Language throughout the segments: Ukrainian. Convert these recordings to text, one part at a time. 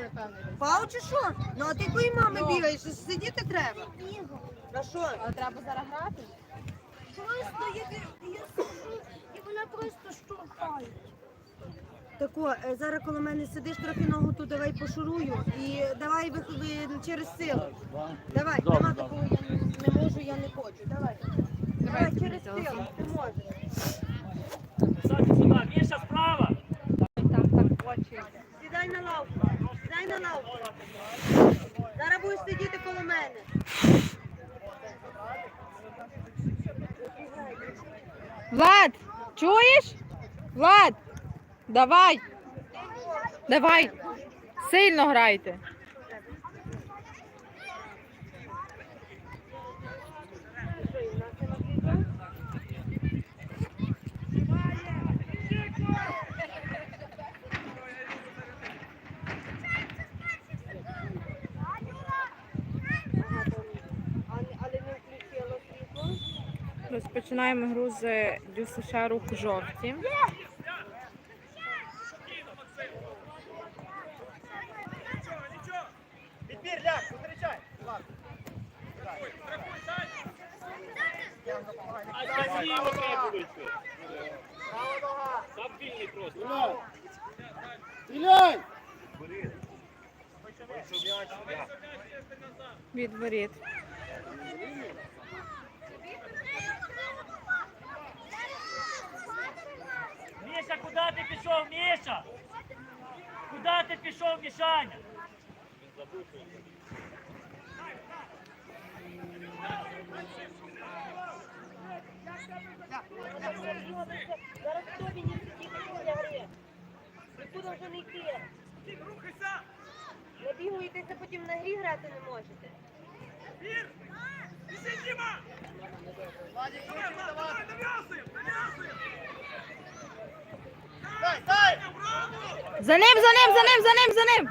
напевно. Пау чи що? Ну а ти якої мами Ну. бігаєш? Сидіти треба. На що? Але треба зараз грати. Просто я, я сижу, і вона просто штовхає. Тако, е, зараз коло мене сидиш, трохи ногу ту давай пошурую і давай виходи через силу. Давай, Добре, нема добре. такого, я не, можу, я не хочу. Давай. Давай через силу, ти можеш. Саді сюди, Міша справа. Там так очі. Сідай на лавку, сідай на лавку. Зараз будеш сидіти коло мене. Влад, чуєш? Влад, давай. Давай. Сильно грайте. Розпочинаємо гру з ДЮСШ рух жовті. Відбір, ляг, зустрічай. А воріт. Міша, куди ти пішов, Міша? Куди ти пішов, Мішаня? Зараз хто мені гри? Нікуди вже не йти. Набігуєтеся, потім на грі грати не можете. Владик, ключик давай. Дай, дай! За ним, за ним, за ним, за ним, за ним.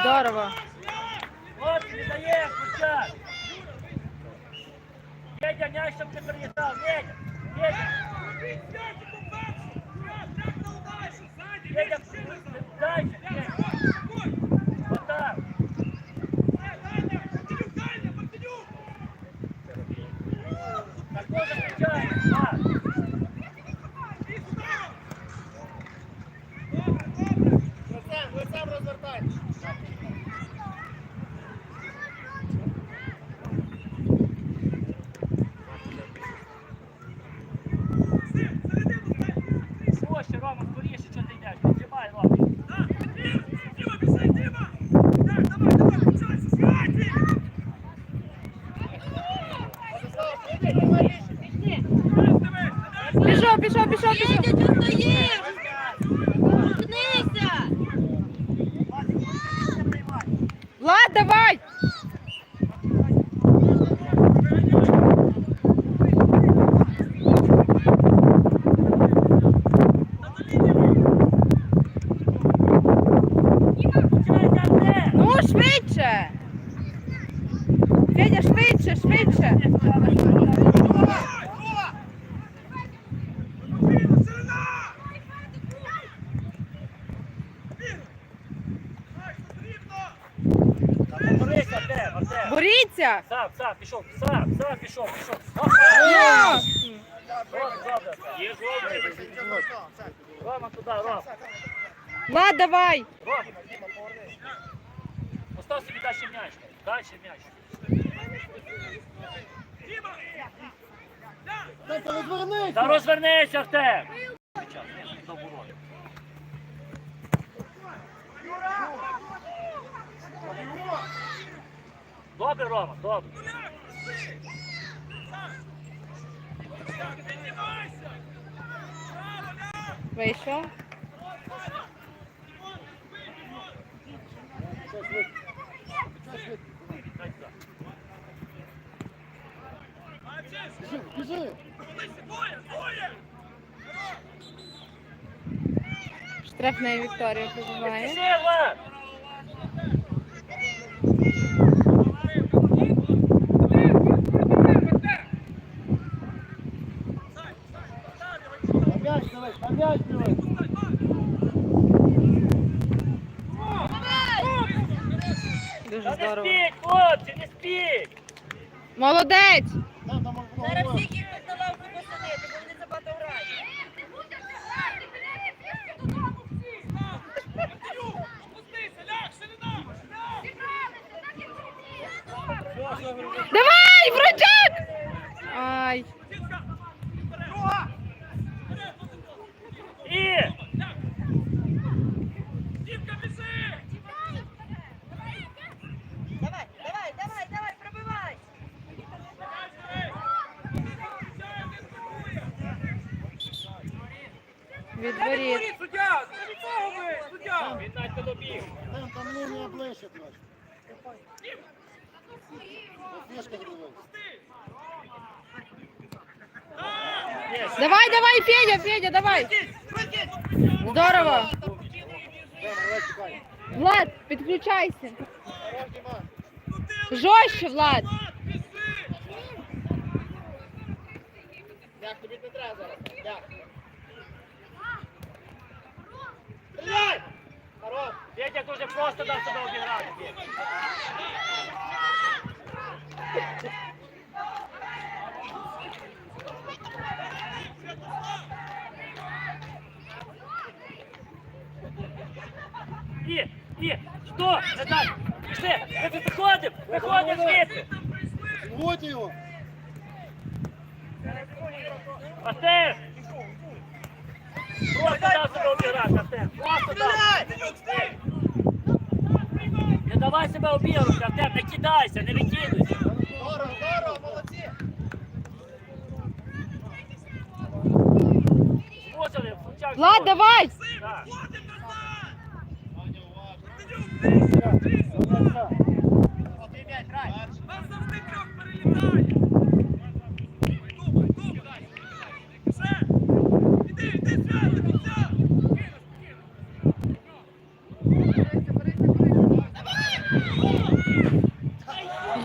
Здорово. От, не дає, пущай! Федя, м'яч, щоб не переїжджав, Федя! Федя! Федя, дальше, Федя! Влад, давай. Ну, швидше. Федя, швидше, швидше. Боріться. Сам, сам, пішов, сам, сам пішов, пішов. Є. Рома туди. Влад, давай. Рома. Постав собі далі м'яч. Далі м'яч. Та розвернися. Та Артем. До ворота. Добре, Рома, добре. Вийшов. Штрафний Вікторія прибуває. Пішли, Влад. На м'яч давай, на м'яч давай. Та не здорово. спіть, хлопці, не спіть! Молодець! Зараз всіх Давай, давай, Федя, Федя, давай! Здорово! Давай, давай, чекай. Влад, підключайся! Хорош, Діма. Жорстче, Влад! Як тобі не треба зараз? Як? Стріляй! Хорош! Федя дуже просто дав себе обіграти. І, і, що? Так. Пішли, виходимо, виходимо звідси. Зводь його! Артем! Просто дав себе обіграти, Артем. Просто дав. Не давай себе обіграти, Артем, не кидайся, не викидуйся. Здорово, здорово, Влад, давай!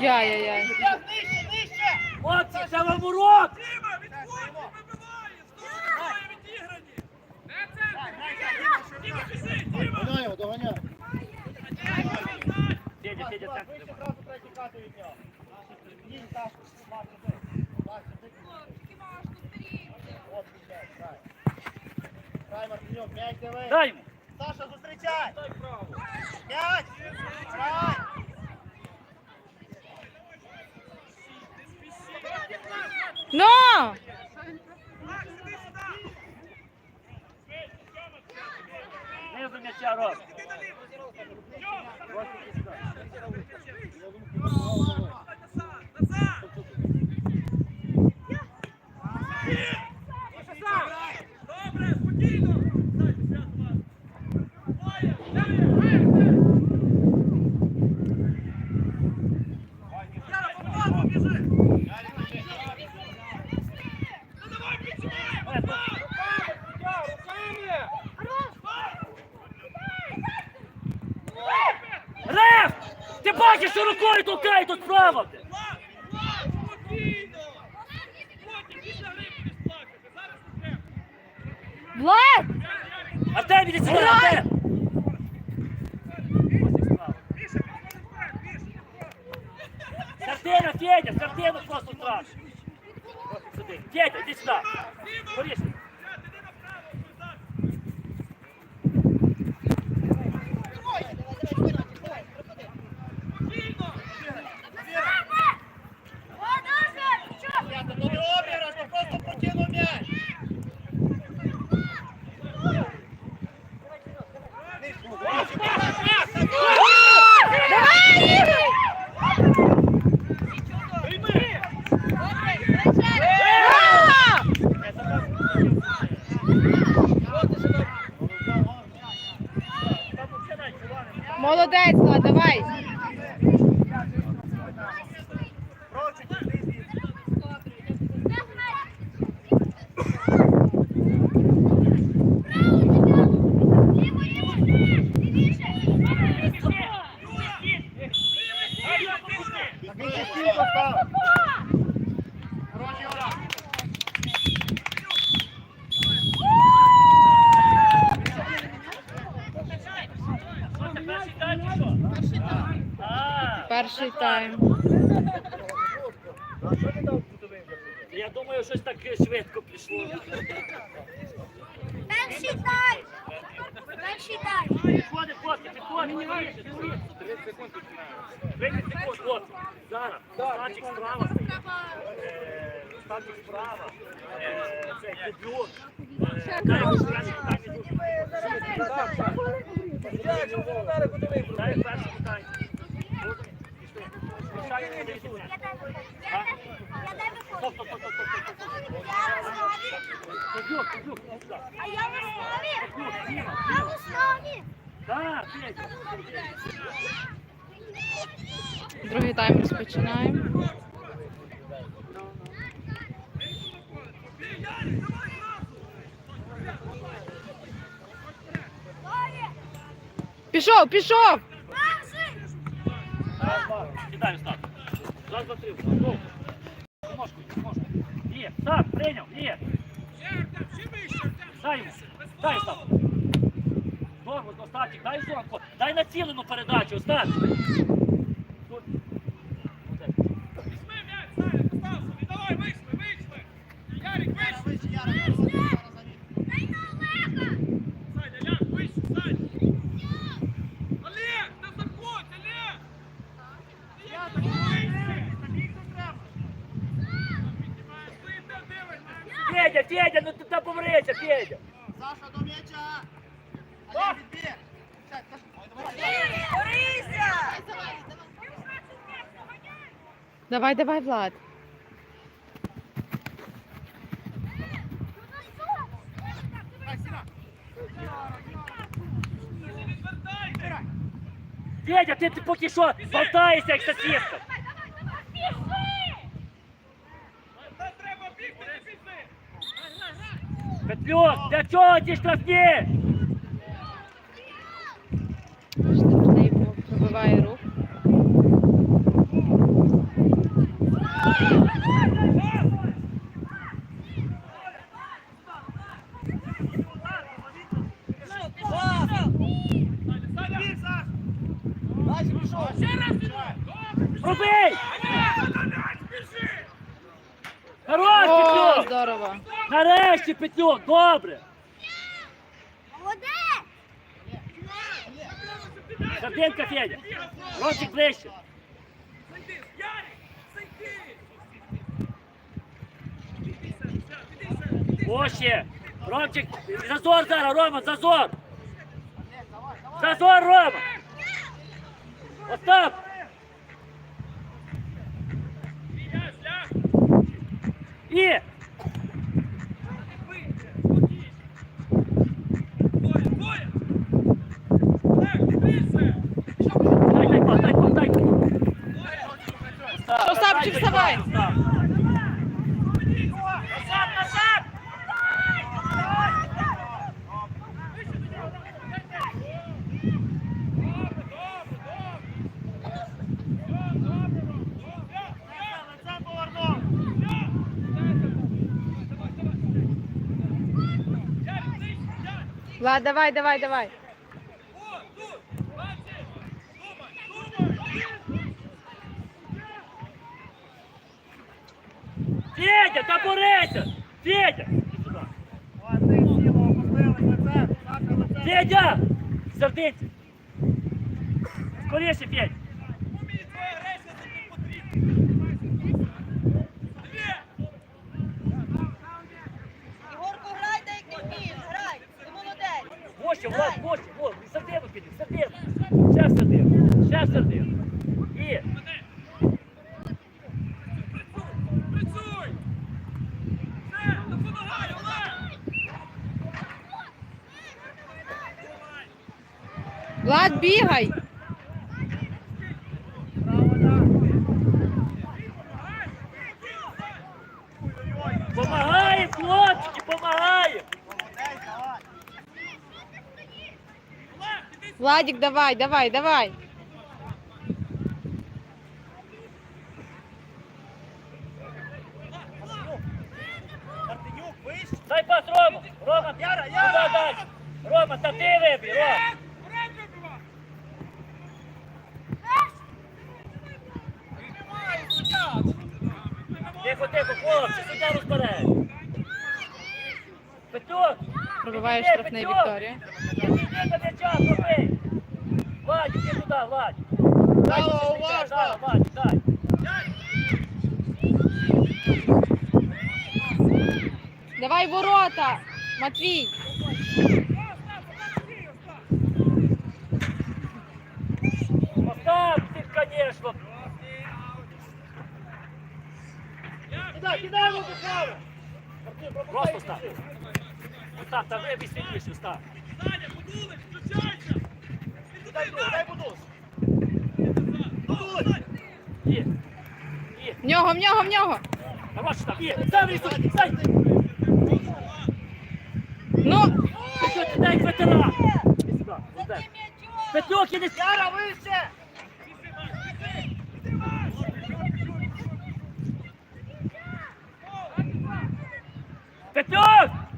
Яй-яй-яй. Хлопці, це вам урок! Доганяй його, доганяй! Федя, Федя, так. Вище одразу треба тікати від нього. Їдь, Сашко, Марко, ти. Вася, ти. От, м'яч, грай. Грай, Мартиньок, м'яч диви. Дай йому. Саша, зустрічай! М'яч! Грай! Ну! Низу м'яча роб. Лев! Ти бачиш, що рукою толкає тут справа! Влад! Іди сюди, Грай! Артем! Сардина, Федя, сардину просто траш. Сюди. Федя, іди сюди. Борис. Ребята, ну не обіграш, ну просто прокинув м'яч. Давай, Ігор! Браво! Молодець, Влад, давай! Більше стільки став. Хорош, Юра. Що це, перший тайм чи що? А, Перший тайм. Я думаю, щось так швидко пішло. Перший тайм. Перший тайм. Підходи, хлопці, підходи, не вийшли, не вийшли. 30 секунд починаємо. 30 секунд, хлопці. Зараз. Статик справа Статик справа. Це кубюр. Е, Дай перший питання. Дай перше питання. А я в основі. Я в основі. Другий тайм розпочинаємо. Пішов, пішов! Кидай, Остап. Раз, два, три. Ножку, ножку. Є. Так, прийняв. Є. Дай йому. Дай, Остап. Здорово, Остапчик, дай зонку. Дай націлену передачу, Остап. Тут. Молодець. Федя, Федя, ну ти там помрися, Федя. Саша до Давай, давай, Влад. Федя, ти, ти поки що болтаєшся, як сосиска. Петлюк, для чого ті штрафні? Штрафний пробиває рух. Дальше пішов! Пробий! Хорош, О, Петлюк! здорово. Нарешті, Петлюк, добре! Сардинка, Федя! Ромчик ближче! Още! Ромчик, зазор зараз, Рома, зазор! Зазор, Рома! Остап! І! Остап, вставай! Назад, назад! Влад, давай, давай, давай. Федя, та борися! Федя! Сердиться! Скоріше, Федя! Влад, бігай! Помагає, хлопчики, помагає! Владик, давай, давай, давай. Дай пас Рома! Рома, куди Яра! Рома, та ти вибій, Рома! Тихо, тихо, хлопці, суддя розбере. Петюк! Пробиває штрафний Вікторія. Іди до м'яча, зроби! Вадь, іди туди, Вадь! Дай, уважно! дай, Вадь, дай! Давай ворота! Матвій! Остап, ти, конечно! Просто став! Остап, там вибій світліше, Остап! Дай буду, дай буду! Є! Є! В нього, в нього, в нього! Хорош, Остап, є! Різу, стай! Ну! Ти що, ти дай ветеран! Іди Яра, вище! ¡Gestión!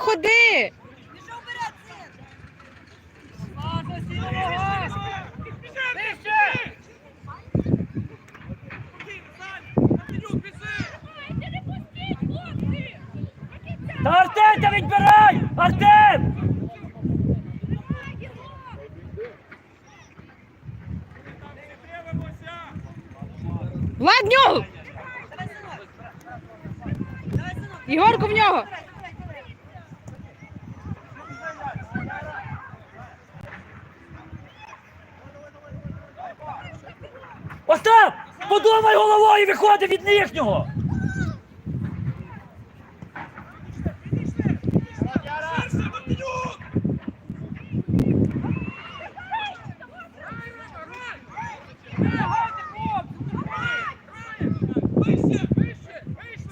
Ходи! Пішов вперед, син! Та Артем, та відбирай! Артем! Влад, в нього! Давай, синок! Давай, синок! Ігорку, в нього! Давай, давай, давай! Остап! Подумай головою, виходить від їхнього!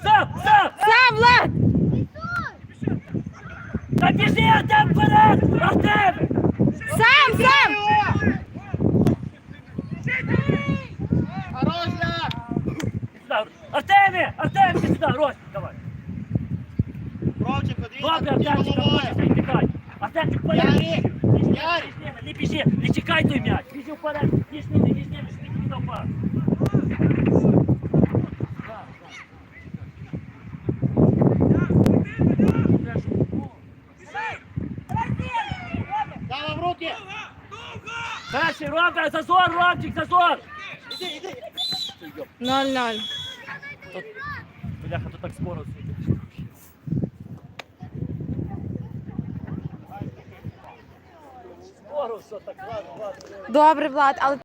Сам, сам! Сам, Влад! Та біжи, Артем, вперед! Артем! Сам, сам! Сюди. Артемі! Артем, іди сюди, Ростик, давай. Ромчик, тоді Артемчик, головою. Артемчик, тікай. Артемчик, вперед! Не біжи, не чекай той м'яч. Біжи вперед, ніж ними, ніж ними, що ти тобі дав пас. Дай в руки! Перший, Ромка, зазор, Ромчик, зазор! Іди, іди. 0-0. Бляха, то так. Скоро все так, ладно, ладно. Добре, Влад, але